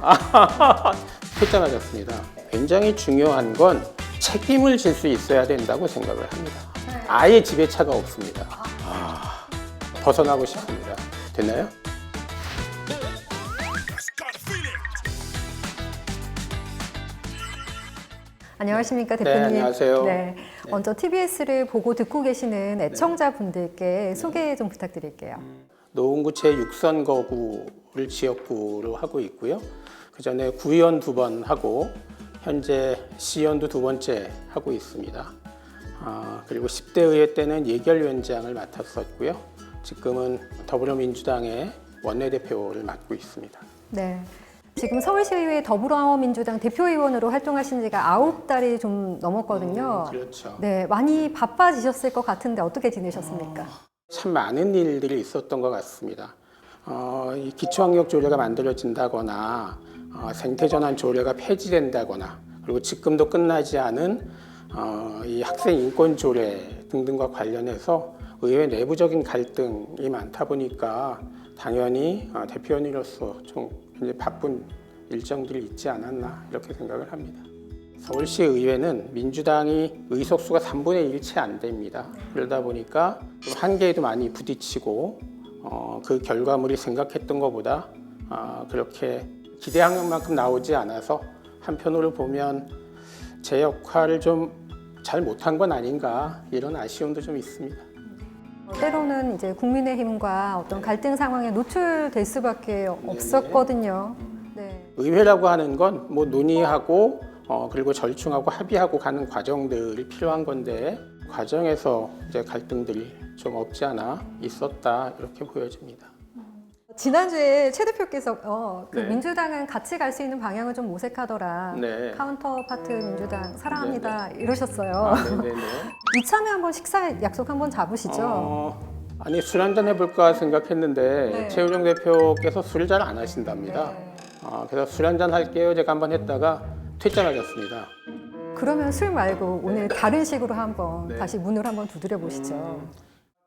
퇴짜 맞았습니다. 굉장히 중요한 건 책임을 질 수 있어야 된다고 생각을 합니다. 아예 지배차가 없습니다. 아, 벗어나고 싶습니다. 됐나요? 안녕하십니까 네, 대표님. 안녕하세요. 네, 먼저 TBS를 보고 듣고 계시는 애청자분들께 소개 좀 부탁드릴게요. 노원구체 육선 거구 를 지역구로 하고 있고요. 그 전에 구의원 두 번 하고 현재 시의원도 두 번째 하고 있습니다. 아, 그리고 10대 의회 때는 예결위원장을 맡았었고요. 지금은 더불어민주당의 원내대표를 맡고 있습니다. 네. 지금 서울시의회 더불어민주당 대표의원으로 활동하신 지가 아홉 달이 좀 넘었거든요. 그렇죠. 네, 많이 바빠지셨을 것 같은데 어떻게 지내셨습니까? 참 많은 일들이 있었던 것 같습니다. 어, 이 기초학력 조례가 만들어진다거나 어, 생태전환 조례가 폐지된다거나 그리고 지금도 끝나지 않은 어, 이 학생 인권 조례 등등과 관련해서 의회 내부적인 갈등이 많다 보니까 당연히 어, 대표원으로서 좀 굉장히 바쁜 일정들이 있지 않았나 이렇게 생각을 합니다. 서울시 의회는 민주당이 의석수가 3분의 1채 안 됩니다. 그러다 보니까 좀 한계에도 많이 부딪히고 어, 그 결과물이 생각했던 것보다 아, 그렇게 기대한 만큼 나오지 않아서 한편으로 보면 제 역할을 좀 잘 못한 건 아닌가 이런 아쉬움도 좀 있습니다. 때로는 이제 국민의힘과 어떤 갈등 상황에 노출될 수밖에 없었거든요. 네. 의회라고 하는 건 뭐 논의하고 어, 그리고 절충하고 합의하고 가는 과정들이 필요한 건데 과정에서 이제 갈등들이 좀 없지 않아 있었다 이렇게 보여집니다. 지난주에 최 대표께서 어, 그 네. 민주당은 같이 갈 수 있는 방향을 좀 모색하더라. 네. 카운터 파트 민주당 사랑합니다 이러셨어요. 아, 네네네. 이참에 한번 식사 약속 한번 잡으시죠. 어, 아니 술 한잔 해볼까 생각했는데 네. 최우정 대표께서 술을 잘 안 하신답니다. 네. 아, 그래서 술 한잔 할게요. 제가 한번 했다가 퇴짜 맞았습니다. 그러면 술 말고 오늘 다른 식으로 한번 네. 다시 문을 한번 두드려 보시죠.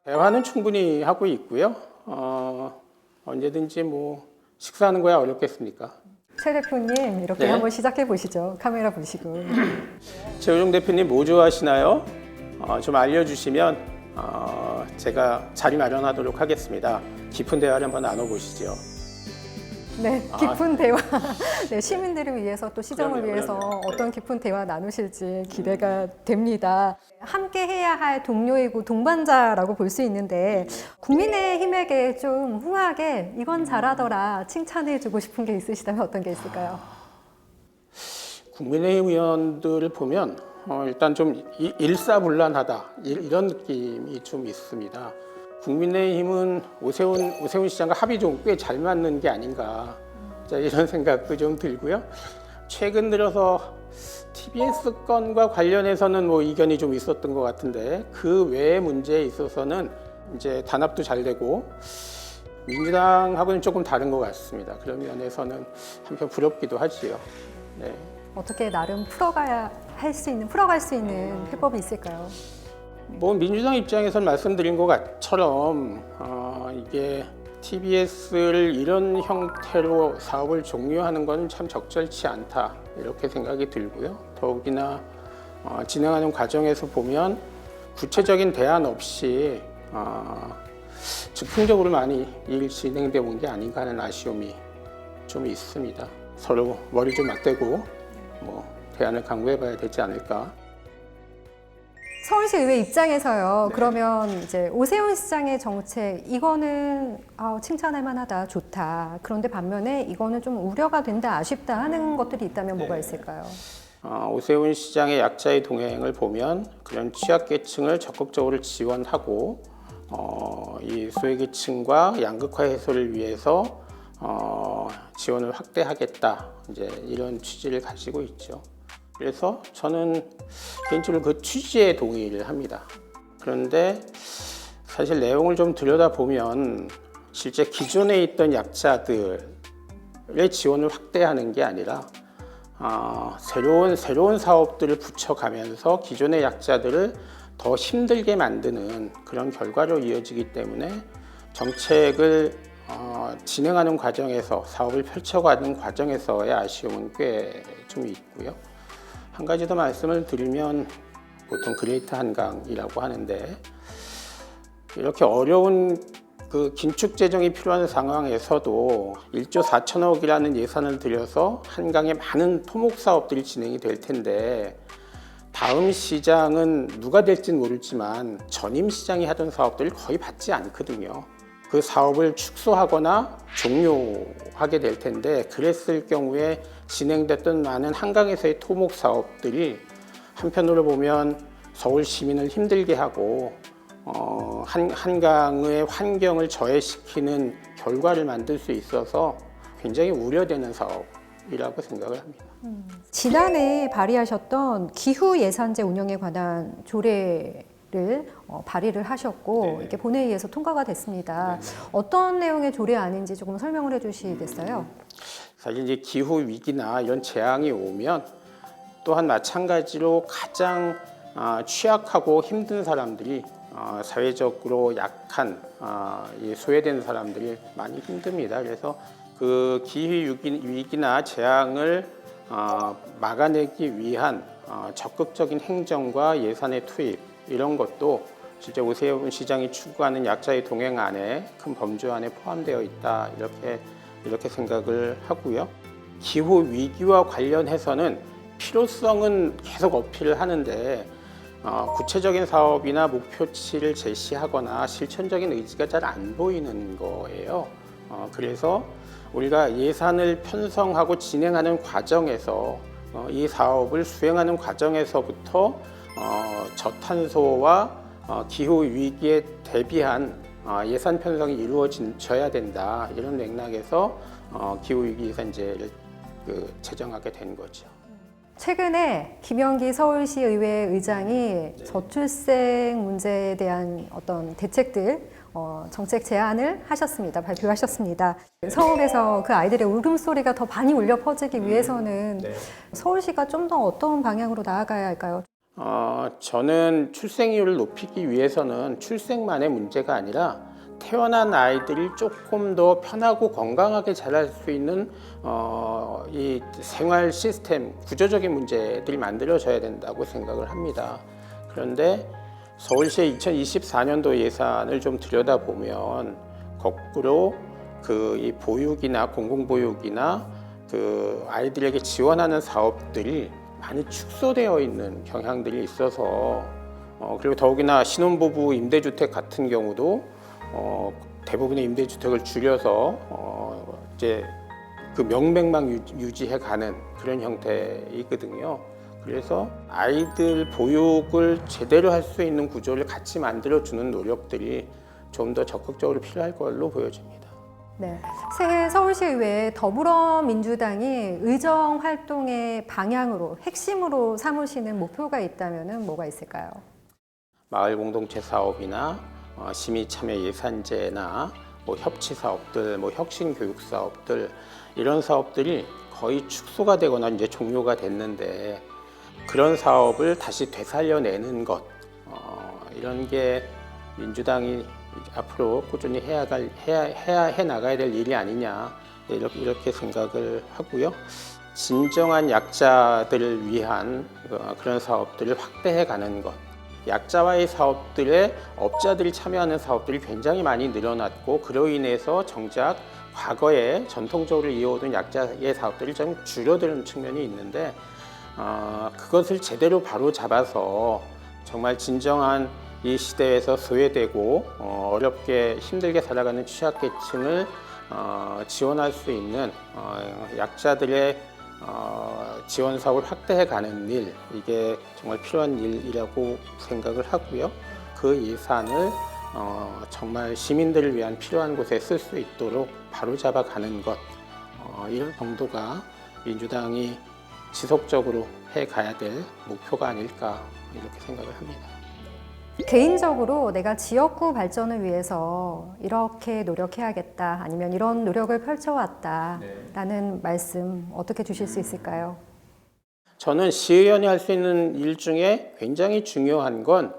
대화는 충분히 하고 있고요. 어, 언제든지 뭐 식사하는 거야 어렵겠습니까? 최 대표님 이렇게 네. 한번 시작해 보시죠. 카메라 보시고. 최우정 대표님 뭐 좋아하시나요? 어, 좀 알려주시면 어, 제가 자리 마련하도록 하겠습니다. 깊은 대화를 한번 나눠보시죠. 네, 아. 깊은 대화. 네, 시민들을 위해서 또 시정을 그럼요, 위해서 그럼요. 네. 어떤 깊은 대화 나누실지 기대가 됩니다. 함께 해야 할 동료이고 동반자라고 볼 수 있는데 국민의힘에게 좀 후하게 이건 잘하더라 칭찬해주고 싶은 게 있으시다면 어떤 게 있을까요? 국민의힘 의원들을 보면 어, 일단 좀 이- 일사불란하다 이- 이런 느낌이 좀 있습니다. 국민의힘은 오세훈 오세훈 시장과 합이 좀 꽤 잘 맞는 게 아닌가 자, 이런 생각도 좀 들고요. 최근 들어서 TBS 건과 관련해서는 뭐 이견이 좀 있었던 것 같은데 그 외의 문제에 있어서는 이제 단합도 잘 되고 민주당하고는 조금 다른 것 같습니다. 그런 면에서는 한편 부럽기도 하지요. 네. 어떻게 나름 풀어가야 할 수 있는 풀어갈 수 있는 해법이 있을까요? 뭐 민주당 입장에서는 말씀드린 것처럼 어, 이게 TBS를 이런 형태로 사업을 종료하는 것은 참 적절치 않다 이렇게 생각이 들고요. 더욱이나 어, 진행하는 과정에서 보면 구체적인 대안 없이 어, 즉흥적으로 많이 일 진행돼 온 게 아닌가 하는 아쉬움이 좀 있습니다. 서로 머리 좀 맞대고 뭐 대안을 강구해 봐야 되지 않을까 서울시 의회 입장에서요. 네. 그러면 이제 오세훈 시장의 정책 이거는 아, 칭찬할 만하다, 좋다. 그런데 반면에 이거는 좀 우려가 된다, 아쉽다 하는 것들이 있다면 뭐가 네. 있을까요? 어, 오세훈 시장의 약자의 동행을 보면 그런 취약계층을 적극적으로 지원하고 어, 이 소외계층과 양극화 해소를 위해서 어, 지원을 확대하겠다 이제 이런 취지를 가지고 있죠. 그래서 저는 개인적으로 그 취지에 동의를 합니다. 그런데 사실 내용을 좀 들여다 보면 실제 기존에 있던 약자들의 지원을 확대하는 게 아니라 아, 새로운 새로운 사업들을 붙여가면서 기존의 약자들을 더 힘들게 만드는 그런 결과로 이어지기 때문에 정책을 어, 진행하는 과정에서 사업을 펼쳐가는 과정에서의 아쉬움은 꽤 좀 있고요. 한 가지 더 말씀을 드리면 보통 그레이트 한강이라고 하는데 이렇게 어려운 그 긴축 재정이 필요한 상황에서도 1조 4천억이라는 예산을 들여서 한강에 많은 토목 사업들이 진행이 될 텐데 다음 시장은 누가 될지는 모르지만 전임 시장이 하던 사업들을 거의 받지 않거든요. 그 사업을 축소하거나 종료하게 될 텐데 그랬을 경우에 진행됐던 많은 한강에서의 토목 사업들이 한편으로 보면 서울 시민을 힘들게 하고 어, 한, 한강의 환경을 저해시키는 결과를 만들 수 있어서 굉장히 우려되는 사업이라고 생각을 합니다. 지난해 발의하셨던 기후 예산제 운영에 관한 조례 를 어, 발의를 하셨고 네네. 이렇게 본회의에서 통과가 됐습니다. 어떤 내용의 조례안인지 조금 설명을 해주시겠어요? 사실 이제 기후 위기나 이런 재앙이 오면 또한 마찬가지로 가장 아, 취약하고 힘든 사람들이 아, 사회적으로 약한 아, 이 소외된 사람들이 많이 힘듭니다. 그래서 그 기후 위기, 위기나 재앙을 아, 막아내기 위한 아, 적극적인 행정과 예산의 투입 이런 것도 실제 오세훈 시장이 추구하는 약자의 동행 안에 큰 범주 안에 포함되어 있다 이렇게 이렇게 생각을 하고요. 기후 위기와 관련해서는 필요성은 계속 어필을 하는데 어, 구체적인 사업이나 목표치를 제시하거나 실천적인 의지가 잘 안 보이는 거예요. 어, 그래서 우리가 예산을 편성하고 진행하는 과정에서 어, 이 사업을 수행하는 과정에서부터 어, 저탄소와 어, 기후 위기에 대비한 어, 예산 편성이 이루어져야 된다 이런 맥락에서 어, 기후 위기 예산 제를 그 제정하게 된 거죠. 최근에 김영기 서울시 의회 의장이 저출생 문제에 대한 어떤 대책들 어, 정책 제안을 하셨습니다. 발표하셨습니다. 서울에서 그 아이들의 울음소리가 더 많이 울려 퍼지기 위해서는 서울시가 좀 더 어떤 방향으로 나아가야 할까요? 어, 저는 출생률을 높이기 위해서는 출생만의 문제가 아니라 태어난 아이들이 조금 더 편하고 건강하게 자랄 수 있는 어, 이 생활 시스템 구조적인 문제들이 만들어져야 된다고 생각을 합니다. 그런데 서울시의 2024년도 예산을 좀 들여다보면 거꾸로 그 이 보육이나 공공보육이나 그 아이들에게 지원하는 사업들이 많이 축소되어 있는 경향들이 있어서 어, 그리고 더욱이나 신혼부부 임대주택 같은 경우도 어, 대부분의 임대주택을 줄여서 어, 이제 그 명맥만 유- 유지해가는 그런 형태이거든요. 그래서 아이들 보육을 제대로 할 수 있는 구조를 같이 만들어 주는 노력들이 좀 더 적극적으로 필요할 걸로 보여집니다. 네. 새해 서울시의회 더불어민주당이 의정 활동의 방향으로 핵심으로 삼으시는 목표가 있다면 뭐가 있을까요? 마을 공동체 사업이나 어, 시민 참여 예산제나 뭐 협치 사업들, 뭐 혁신 교육 사업들 이런 사업들이 거의 축소가 되거나 이제 종료가 됐는데 그런 사업을 다시 되살려내는 것 어, 이런 게 민주당이 앞으로 꾸준히 해야 갈 해야 해야 해 나가야 될 일이 아니냐 이렇게 이렇게 생각을 하고요. 진정한 약자들을 위한 어, 그런 사업들을 확대해 가는 것. 약자와의 사업들에 업자들이 참여하는 사업들이 굉장히 많이 늘어났고 그로 인해서 정작 과거에 전통적으로 이어오던 약자의 사업들이 좀 줄어드는 측면이 있는데 어, 그것을 제대로 바로 잡아서 정말 진정한 이 시대에서 소외되고 어, 어렵게 힘들게 살아가는 취약계층을 어, 지원할 수 있는 어, 약자들의 어, 지원 사업을 확대해 가는 일 이게 정말 필요한 일이라고 생각을 하고요. 그 예산을 어, 정말 시민들을 위한 필요한 곳에 쓸 수 있도록 바로 잡아 가는 것 어, 이런 정도가 민주당이 지속적으로 해 가야 될 목표가 아닐까 이렇게 생각을 합니다. 개인적으로 내가 지역구 발전을 위해서 이렇게 노력해야겠다 아니면 이런 노력을 펼쳐왔다라는 말씀 어떻게 주실 수 있을까요? 저는 시의원이 할 수 있는 일 중에 굉장히 중요한 건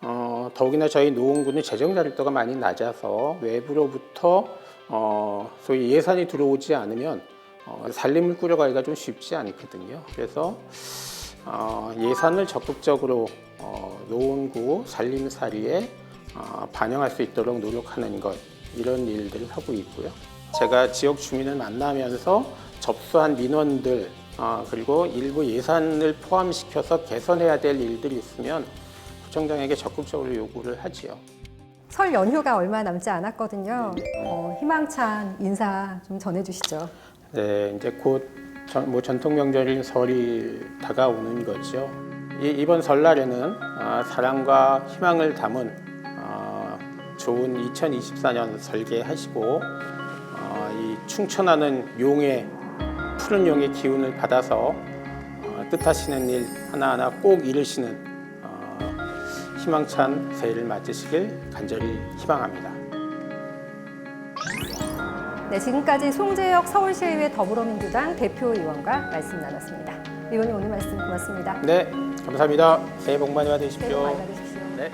어, 더욱이나 저희 노원구는 재정 자립도가 많이 낮아서 외부로부터 어, 소위 예산이 들어오지 않으면 어, 살림을 꾸려가기가 좀 쉽지 않거든요. 그래서 어, 예산을 적극적으로 어, 노원구 살림살이에 어, 반영할 수 있도록 노력하는 것 이런 일들을 하고 있고요. 제가 지역 주민을 만나면서 접수한 민원들 어, 그리고 일부 예산을 포함시켜서 개선해야 될 일들이 있으면 구청장에게 적극적으로 요구를 하지요. 설 연휴가 얼마 남지 않았거든요. 어, 희망찬 인사 좀 전해주시죠. 네, 이제 곧 전, 뭐 전통 명절인 설이 다가오는 거죠. 이, 이번 설날에는 아, 사랑과 희망을 담은 아, 좋은 2024년 설계하시고 아, 이 충천하는 용의 푸른 용의 기운을 받아서 아, 뜻하시는 일 하나하나 꼭 이루시는 아, 희망찬 새해를 맞으시길 간절히 희망합니다. 네, 지금까지 송재혁 서울시의회 더불어민주당 대표의원과 말씀 나눴습니다. 의원님 오늘 말씀 고맙습니다. 네, 감사합니다. 새해 복 많이 새해 복 받으십시오. 많이 받으십시오. 네.